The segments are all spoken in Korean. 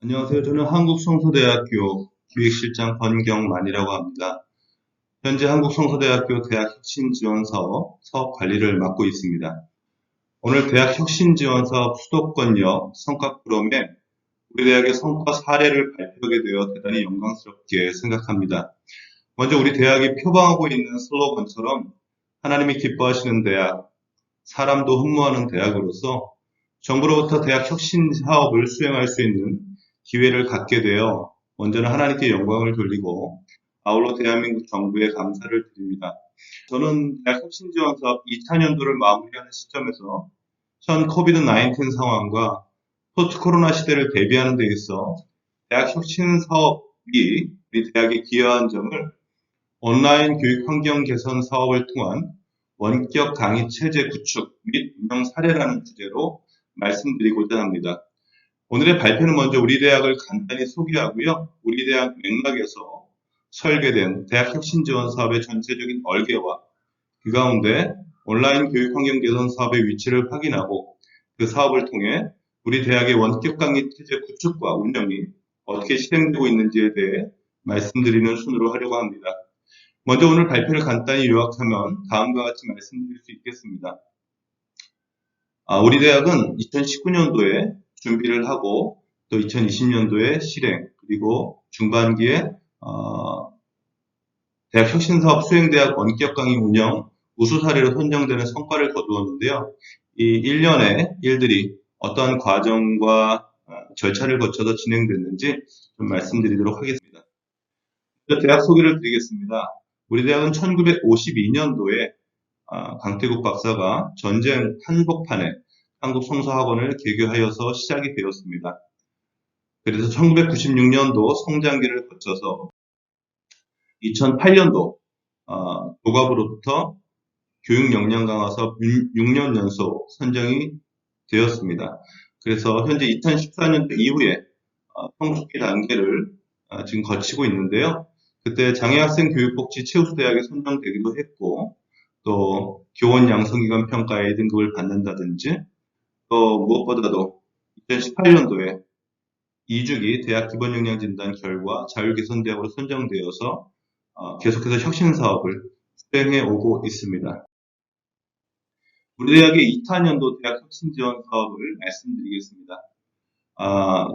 안녕하세요. 저는 한국성서대학교 기획실장 권경만이라고 합니다. 현재 한국성서대학교 대학혁신지원사업 사업 관리를 맡고 있습니다. 오늘 대학혁신지원사업 수도권역 성과 프롬에 우리 대학의 성과 사례를 발표하게 되어 대단히 영광스럽게 생각합니다. 먼저 우리 대학이 표방하고 있는 슬로건처럼 하나님이 기뻐하시는 대학, 사람도 흠모하는 대학으로서 정부로부터 대학 혁신 사업을 수행할 수 있는 기회를 갖게 되어 먼저는 하나님께 영광을 돌리고 아울러 대한민국 정부에 감사를 드립니다. 저는 대학 혁신지원 사업 2차년도를 마무리하는 시점에서 현 코비드 19 상황과 포스트 코로나 시대를 대비하는 데 있어 대학 혁신 사업이 우리 대학에 기여한 점을 온라인 교육 환경 개선 사업을 통한 원격 강의 체제 구축 및 운영 사례라는 주제로 말씀드리고자 합니다. 오늘의 발표는 먼저 우리 대학을 간단히 소개하고요. 우리 대학 맥락에서 설계된 대학 혁신 지원 사업의 전체적인 얼개와 그 가운데 온라인 교육 환경 개선 사업의 위치를 확인하고 그 사업을 통해 우리 대학의 원격 강의 체제 구축과 운영이 어떻게 실행되고 있는지에 대해 말씀드리는 순으로 하려고 합니다. 먼저 오늘 발표를 간단히 요약하면 다음과 같이 말씀드릴 수 있겠습니다. 아, 우리 대학은 2019년도에 준비를 하고 또 2020년도에 실행 그리고 중반기에 어, 대학 혁신사업 수행대학 원격 강의 운영 우수 사례로 선정되는 성과를 거두었는데요. 이 1년의 일들이 어떠한 과정과 어, 절차를 거쳐서 진행됐는지 좀 말씀드리도록 하겠습니다. 대학 소개를 드리겠습니다. 우리 대학은 1952년도에 어, 강태국 박사가 전쟁 한복판에 한국성서학원을 개교하여서 시작이 되었습니다. 그래서 1996년도 성장기를 거쳐서 2008년도 어, 교과부로부터 교육 역량 강화 사업 6년 연속 선정이 되었습니다. 그래서 현재 2014년도 이후에 어, 성숙기 단계를 어, 지금 거치고 있는데요. 그때 장애학생 교육복지 최우수대학에 선정되기도 했고 또 교원 양성기관 평가 A등급을 받는다든지 또 무엇보다도 2018년도에 2주기 대학 기본 역량 진단 결과 자율개선 대학으로 선정되어서 어, 계속해서 혁신 사업을 수행해 오고 있습니다. 우리 대학의 2타년도 대학 혁신 지원 사업을 말씀드리겠습니다. 아,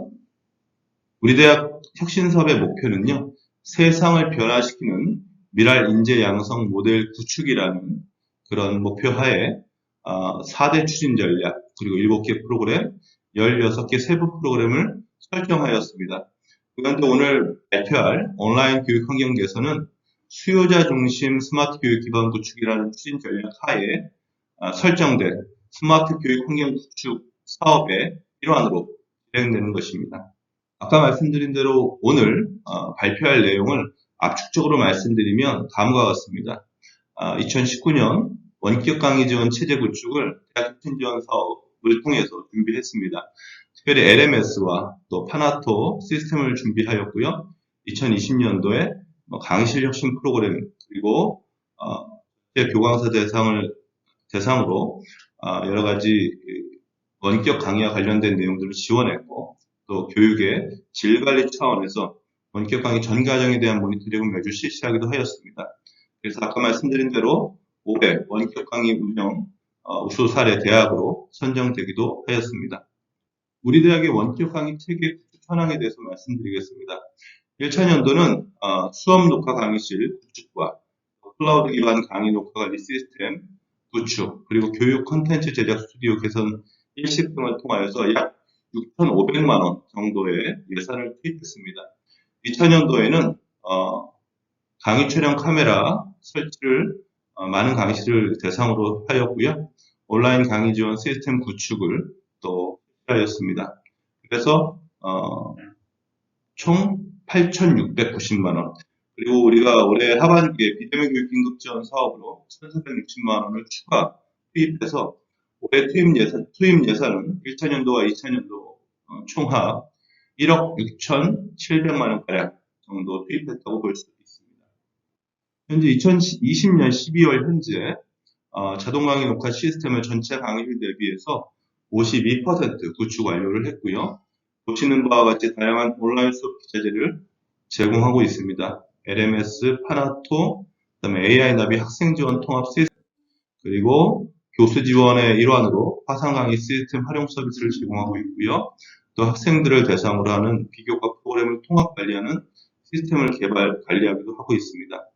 우리 대학 혁신 사업의 목표는요, 세상을 변화시키는 미랄 인재 양성 모델 구축이라는 그런 목표 하에 4대 아, 추진 전략, 그리고 7개 프로그램, 16개 세부 프로그램을 설정하였습니다. 그런데 오늘 발표할 온라인 교육 환경 개선은 수요자 중심 스마트 교육 기반 구축이라는 추진 전략 하에 아, 설정된 스마트 교육 환경 구축 사업의 일환으로 진행되는 것입니다. 아까 말씀드린 대로 오늘 어, 발표할 내용을 압축적으로 말씀드리면 다음과 같습니다. 2019년 아, 원격 강의 지원 체제 구축을 대학 혁신 지원 사업을 통해서 준비했습니다. 특별히 LMS와 또 파나토 시스템을 준비하였고요. 2020년도에 뭐 강의실 혁신 프로그램 그리고 어, 교강사 대상을 대상으로 어, 여러 가지 원격 강의와 관련된 내용들을 지원했고 또 교육의 질 관리 차원에서 원격 강의 전 과정에 대한 모니터링을 매주 실시하기도 하였습니다. 그래서 아까 말씀드린 대로 500 원격 강의 운영 어, 우수 사례 대학으로 선정되기도 하였습니다. 우리 대학의 원격 강의 체계 현황에 대해서 말씀드리겠습니다. 1차 년도는 어, 수업 녹화 강의실 구축과 클라우드 기반 강의 녹화 관리 시스템 구축, 그리고 교육 콘텐츠 제작 스튜디오 개선 일식 등을 통하여서 약 6,500만 원 정도의 예산을 투입했습니다. 2000년도에는 어, 강의 촬영 카메라 설치를 어, 많은 강의실을 대상으로 하였고요. 온라인 강의 지원 시스템 구축을 또 하였습니다. 그래서 어, 총 8,690만 원. 그리고 우리가 올해 하반기에 비대면 교육 긴급 지원 사업으로 1,460만 원을 추가 투입해서 올해 투입 예산, 투입 예산은 1차년도와 2차년도 어, 총합 1억 6,700만 원 가량 정도 투입했다고 볼 수 있습니다. 현재 2020년 12월 현재 어, 자동 강의 녹화 시스템을 전체 강의를 대비해서 52% 구축 완료를 했고요. 보시는 바와 같이 다양한 온라인 수업 기자재를 제공하고 있습니다. LMS, 파나토, 그다음에 AI 나비 학생 지원 통합 시스템, 그리고 교수 지원의 일환으로 화상 강의 시스템 활용 서비스를 제공하고 있고요. 또 학생들을 대상으로 하는 비교과 프로그램을 통합 관리하는 시스템을 개발, 관리하기도 하고 있습니다.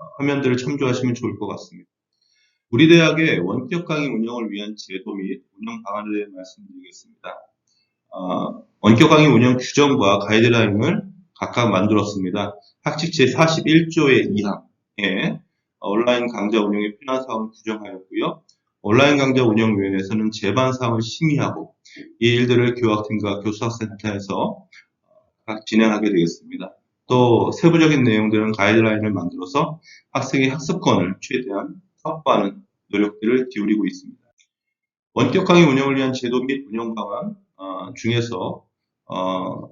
어, 화면들을 참조하시면 좋을 것 같습니다. 우리 대학의 원격 강의 운영을 위한 제도 및 운영 방안에 대해 말씀드리겠습니다. 어, 원격 강의 운영 규정과 가이드라인을 각각 만들었습니다. 학칙 제41조의 2항에 온라인 강좌 운영에 필요한 사항을 규정하였고요. 온라인 강좌 운영위원회에서는 제반 사항을 심의하고 이 일들을 교학팀과 교수학센터에서 각 진행하게 되겠습니다. 또 세부적인 내용들은 가이드라인을 만들어서 학생의 학습권을 최대한 확보하는 노력들을 기울이고 있습니다. 원격 강의 운영을 위한 제도 및 운영 방안 어, 중에서 어,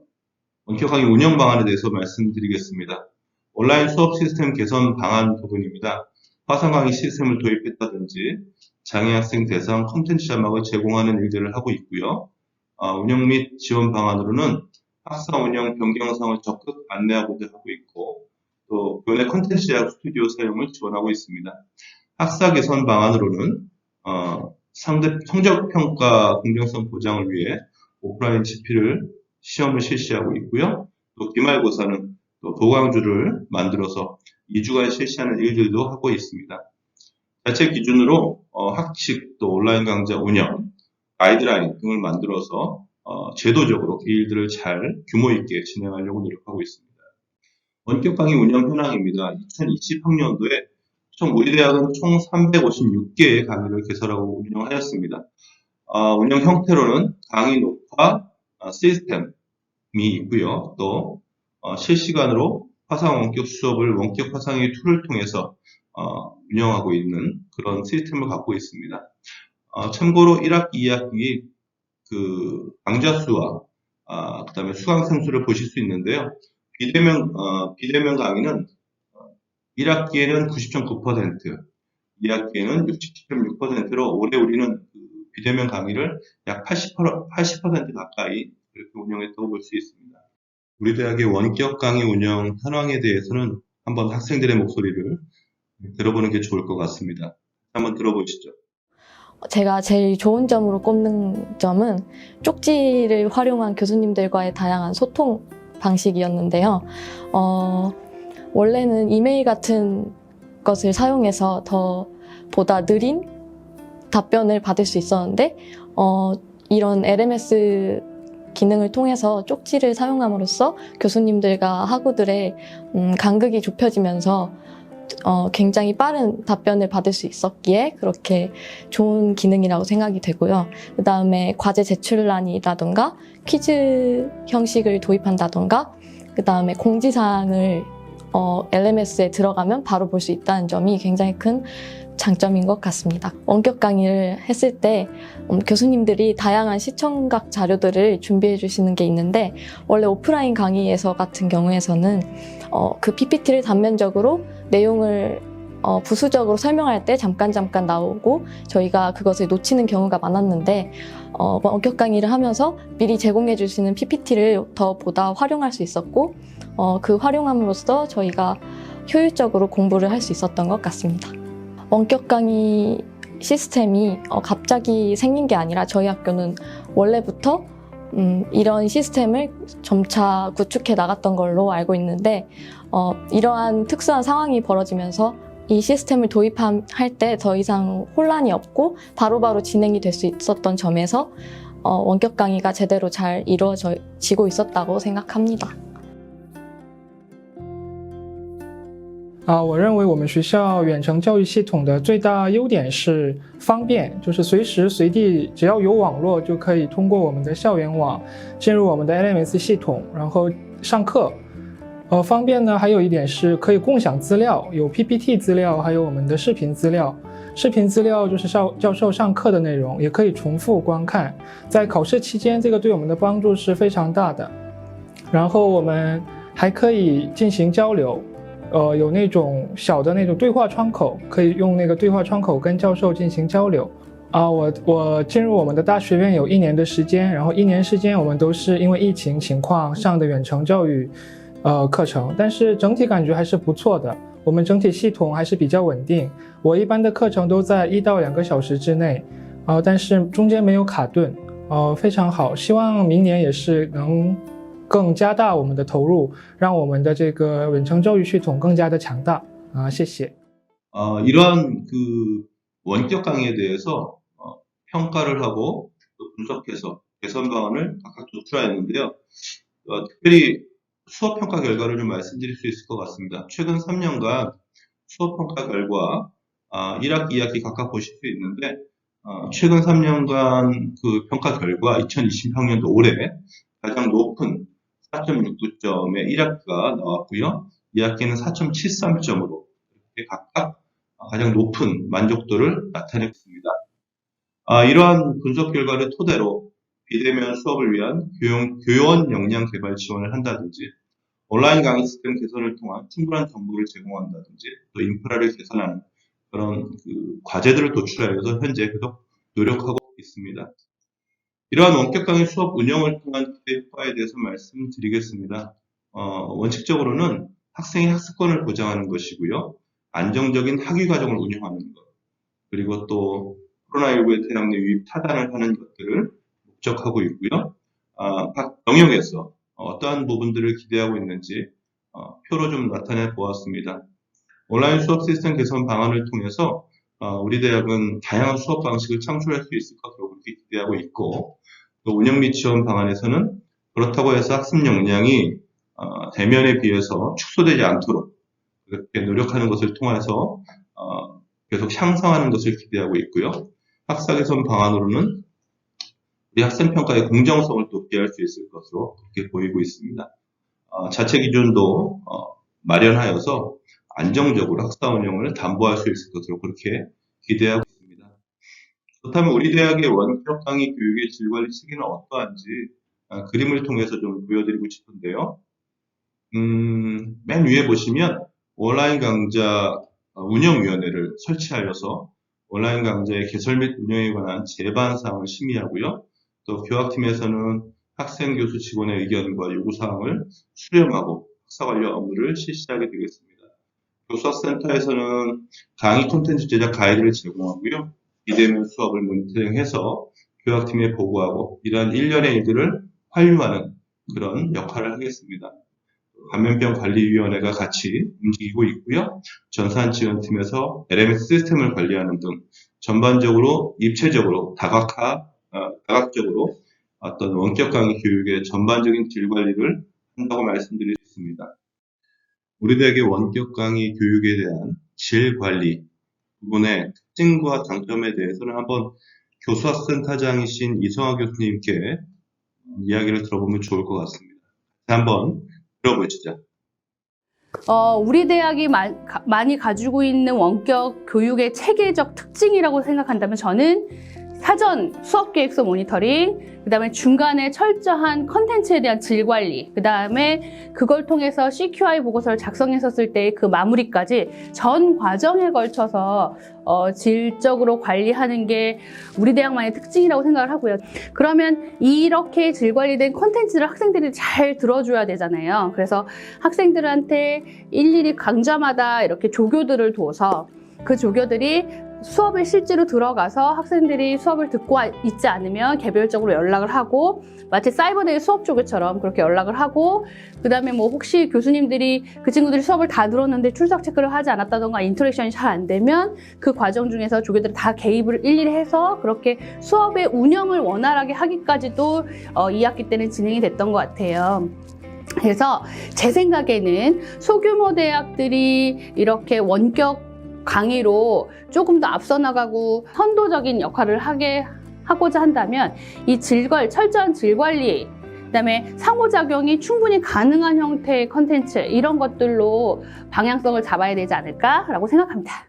원격 강의 운영 방안에 대해서 말씀드리겠습니다. 온라인 수업 시스템 개선 방안 부분입니다. 화상 강의 시스템을 도입했다든지 장애 학생 대상 콘텐츠 자막을 제공하는 일들을 하고 있고요. 어, 운영 및 지원 방안으로는 학사 운영 변경상을 적극 안내하고자 하고 있고 또 교내 콘텐츠 제작 스튜디오 사용을 지원하고 있습니다. 학사 개선 방안으로는 어, 상대 성적 평가 공정성 보장을 위해 오프라인 지필을 시험을 실시하고 있고요. 또 기말고사는 또 도강주를 만들어서 2주간 실시하는 일들도 하고 있습니다. 자체 기준으로 어, 학칙 또 온라인 강좌 운영, 가이드라인 등을 만들어서 어, 제도적으로 이 일들을 잘 규모 있게 진행하려고 노력하고 있습니다. 원격 강의 운영 현황입니다. 2020학년도에 총 우리 대학은 총 356개의 강의를 개설하고 운영하였습니다. 어, 운영 형태로는 강의 녹화 어, 시스템이 있고요. 또 어, 실시간으로 화상 원격 수업을 원격 화상의 툴을 통해서 어, 운영하고 있는 그런 시스템을 갖고 있습니다. 어, 참고로 1학기, 2학기 그 강좌 수와 아, 그다음에 수강생 수를 보실 수 있는데요. 비대면 어, 비대면 강의는 1학기에는 90.9%, 2학기에는 67.6%로 올해 우리는 그 비대면 강의를 약 80%, 80% 가까이 그렇게 운영했다고 볼 수 있습니다. 우리 대학의 원격 강의 운영 현황에 대해서는 한번 학생들의 목소리를 들어보는 게 좋을 것 같습니다. 한번 들어보시죠. 제가 제일 좋은 점으로 꼽는 점은 쪽지를 활용한 교수님들과의 다양한 소통 방식이었는데요. 어, 원래는 이메일 같은 것을 사용해서 더 보다 느린 답변을 받을 수 있었는데, 어, 이런 LMS 기능을 통해서 쪽지를 사용함으로써 교수님들과 학우들의 음, 간극이 좁혀지면서 어, 굉장히 빠른 답변을 받을 수 있었기에 그렇게 좋은 기능이라고 생각이 되고요. 그 다음에 과제 제출란이라던가 퀴즈 형식을 도입한다던가 그 다음에 공지사항을 어, LMS에 들어가면 바로 볼 수 있다는 점이 굉장히 큰 장점인 것 같습니다. 원격 강의를 했을 때 음, 교수님들이 다양한 시청각 자료들을 준비해 주시는 게 있는데 원래 오프라인 강의에서 같은 경우에서는 어, 그 PPT를 단면적으로 내용을 어, 부수적으로 설명할 때 잠깐 잠깐 나오고 저희가 그것을 놓치는 경우가 많았는데 어, 원격 강의를 하면서 미리 제공해 주시는 PPT를 더 보다 활용할 수 있었고 어, 그 활용함으로써 저희가 효율적으로 공부를 할 수 있었던 것 같습니다. 원격 강의 시스템이 어, 갑자기 생긴 게 아니라 저희 학교는 원래부터 음, 이런 시스템을 점차 구축해 나갔던 걸로 알고 있는데 어, 이러한 특수한 상황이 벌어지면서 이 시스템을 도입할 때 더 이상 혼란이 없고 바로바로 바로 진행이 될 수 있었던 점에서 어, 원격 강의가 제대로 잘 이루어지고 있었다고 생각합니다. 啊，我认为我们学校远程教育系统的最大优点是方便，就是随时随地只要有网络就可以通过我们的校园网进入我们的 LMS 系统，然后上课。呃，方便呢，还有一点是可以共享资料，有 PPT 资料，还有我们的视频资料。视频资料就是教教授上课的内容，也可以重复观看。在考试期间，这个对我们的帮助是非常大的。然后我们还可以进行交流。呃，有那种小的那种对话窗口，可以用那个对话窗口跟教授进行交流。啊，我我进入我们的大学院有一年的时间，然后一年时间我们都是因为疫情情况上的远程教育，呃课程，但是整体感觉还是不错的。我们整体系统还是比较稳定，我一般的课程都在一到两个小时之内，呃，但是中间没有卡顿，呃，非常好。希望明年也是能 更加大我们的投入，让我们的这个远程教育系统更加的强大啊、谢谢。 어, 이러한 그 원격 강의에 대해서 어, 평가를 하고 또 분석해서 개선 방안을 각각 도출하였는데요. 어, 특별히 수업 평가 결과를 좀 말씀드릴 수 있을 것 같습니다. 최근 3년간 수업 평가 결과 아, 1학기, 2학기 각각 보실 수 있는데 어, 최근 3년간 그 평가 결과 2020학년도 올해 가장 높은 4.69점의 1학기가 나왔고요. 2학기는 4.73점으로 이렇게 각각 가장 높은 만족도를 나타냈습니다. 아, 이러한 분석 결과를 토대로 비대면 수업을 위한 교용, 교원 역량 개발 지원을 한다든지 온라인 강의 시스템 개선을 통한 충분한 정보를 제공한다든지 또 인프라를 개선하는 그런 그 과제들을 도출하여서 현재 계속 노력하고 있습니다. 이러한 원격 강의 수업 운영을 통한 효과에 대해서 말씀드리겠습니다. 어, 원칙적으로는 학생의 학습권을 보장하는 것이고요. 안정적인 학위 과정을 운영하는 것, 그리고 또 코로나19의 대학 내 유입 타단을 하는 것들을 목적하고 있고요. 아, 각 영역에서 어떠한 부분들을 기대하고 있는지 어, 표로 좀 나타내 보았습니다. 온라인 수업 시스템 개선 방안을 통해서 어, 우리 대학은 다양한 수업 방식을 창출할 수 있을 것으로 그렇게 기대하고 있고 또 운영 및 지원 방안에서는 그렇다고 해서 학습 역량이 어, 대면에 비해서 축소되지 않도록 그렇게 노력하는 것을 통해서 어, 계속 향상하는 것을 기대하고 있고요. 학사 개선 방안으로는 우리 학생 평가의 공정성을 또 기할 수 있을 것으로 그렇게 보이고 있습니다. 어, 자체 기준도 어, 마련하여서 안정적으로 학사 운영을 담보할 수 있을 것으로 그렇게 기대하고. 그렇다면 우리 대학의 원격 강의 교육의 질 관리 시기는 어떠한지 어, 그림을 통해서 좀 보여드리고 싶은데요. 음, 맨 위에 보시면 온라인 강좌 어, 운영위원회를 설치하여서 온라인 강좌의 개설 및 운영에 관한 제반 사항을 심의하고요. 또 교학팀에서는 학생, 교수, 직원의 의견과 요구사항을 수렴하고 학사 관련 업무를 실시하게 되겠습니다. 교수학센터에서는 강의 콘텐츠 제작 가이드를 제공하고요. 비대면 수업을 모니터링해서 교학팀에 보고하고 이러한 일련의 일들을 활용하는 그런 역할을 하겠습니다. 감염병 관리위원회가 같이 움직이고 있고요. 전산지원팀에서 LMS 시스템을 관리하는 등 전반적으로 입체적으로 다각화, 어, 다각적으로 어떤 원격 강의 교육의 전반적인 질 관리를 한다고 말씀드릴 수 있습니다. 우리 대학의 원격 강의 교육에 대한 질 관리 부분의 특징과 장점에 대해서는 한번 교수학센터장이신 이성화 교수님께 이야기를 들어보면 좋을 것 같습니다. 한번 들어보시죠. 어, 우리 대학이 마- 가- 많이 가지고 있는 원격 교육의 체계적 특징이라고 생각한다면 저는 사전 수업 계획서 모니터링, 그 다음에 중간에 철저한 컨텐츠에 대한 질 관리, 그 다음에 그걸 통해서 CQI 보고서를 작성했었을 때그 마무리까지 전 과정에 걸쳐서 어, 질적으로 관리하는 게 우리 대학만의 특징이라고 생각을 하고요. 그러면 이렇게 질 관리된 컨텐츠를 학생들이 잘 들어줘야 되잖아요. 그래서 학생들한테 일일이 강좌마다 이렇게 조교들을 둬서 그 조교들이 수업을 실제로 들어가서 학생들이 수업을 듣고 있지 않으면 개별적으로 연락을 하고 마치 사이버데이 수업 조교처럼 그렇게 연락을 하고 그 다음에 뭐 혹시 교수님들이 그 친구들이 수업을 다 들었는데 출석 체크를 하지 않았다던가 인터랙션이 잘 안 되면 그 과정 중에서 조교들이 다 개입을 일일이 해서 그렇게 수업의 운영을 원활하게 하기까지도 어, 2학기 때는 진행이 됐던 것 같아요. 그래서 제 생각에는 소규모 대학들이 이렇게 원격 강의로 조금 더 앞서 나가고 선도적인 역할을 하게 하고자 한다면 이 질관 철저한 질 관리 그다음에 상호작용이 충분히 가능한 형태의 컨텐츠 이런 것들로 방향성을 잡아야 되지 않을까라고 생각합니다.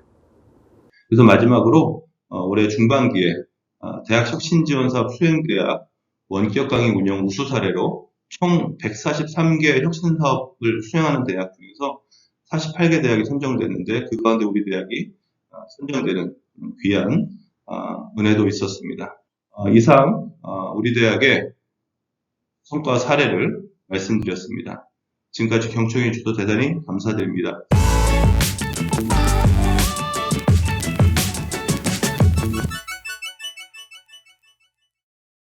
그래서 마지막으로 어, 올해 중반기에 어, 대학 혁신지원사업 수행대학 원격 강의 운영 우수 사례로 총 143개 혁신사업을 수행하는 대학 중에서 48개 대학이 선정됐는데 그 가운데 우리 대학이 어, 선정되는 귀한 어, 은혜도 있었습니다. 어, 이상 어, 우리 대학의 성과 사례를 말씀드렸습니다. 지금까지 경청해 주셔서 대단히 감사드립니다.